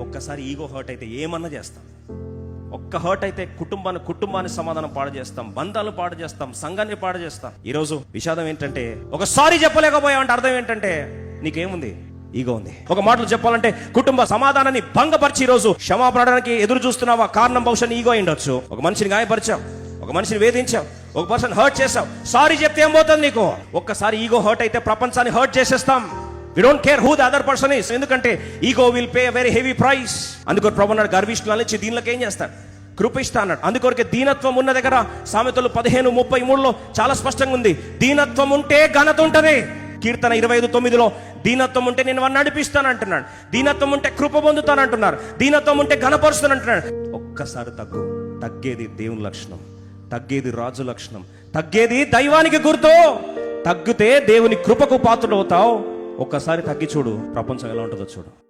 ఒక్కసారి ego hurt అయితే ఏమన్నా చేస్తాం. ఒక్క హర్ట్ అయితే కుటుంబాన్ని కుటుంబాన్ని సమాధానం పాడు చేస్తాం బంధాలు పాడు చేస్తాం సంఘాన్ని పాడు చేస్తాం. ఈరోజు విషాదం ఏంటంటే ఒక సారీ అర్థం ఏంటంటే నీకేముంది? ఈగో ఉంది. ఒక మాటలు చెప్పాలంటే కుటుంబ సమాధానాన్ని భంగపరిచి ఈరోజు క్షమాపడడానికి ఎదురు చూస్తున్నావా? కారణం బహుశా ఈగో ఉండొచ్చు ఒక మనిషిని గాయపరిచాం ఒక మనిషిని వేధించాం ఒక పర్సన్ హర్ట్ చేసావు సారీ చెప్తే ఏం పోతుంది నీకు? ఒక్కసారి ఈగో హర్ట్ అయితే ప్రపంచాన్ని హర్ట్ చేసేస్తాం. We don't care who the other person is ఎందుకంటే ego will pay very heavy price అందుకో ప్రభు అన్నాడు గర్విష్ఠులు ఇచ్చి దీనిలోకి ఏం చేస్తాడు కృపిస్తా అన్నాడు. అందుకొరకే దీనత్వం ఉన్న దగ్గర సామెతలు పదిహేను ముప్పై మూడులో చాలా స్పష్టంగా ఉంది. దీనత్వం ఉంటే ఘనత ఉంటది. కీర్తన ఇరవై ఐదు తొమ్మిదిలో దీనత్వం ఉంటే నేను వాడిని నడిపిస్తాను అంటున్నాడు. దీనత్వం ఉంటే కృప పొందుతాను అంటున్నారు. దీనత్వం ఉంటే ఘనపరుస్తాను అంటున్నాడు. ఒక్కసారి తగ్గు. తగ్గేది దేవుని లక్షణం. తగ్గేది రాజు లక్షణం. తగ్గేది దైవానికి గుర్తు. తగ్గితే దేవుని కృపకు పాత్రుడు అవుతావు ఒక్కసారి తగ్గి చూడు ప్రపంచం ఎలా ఉంటుందో చూడు.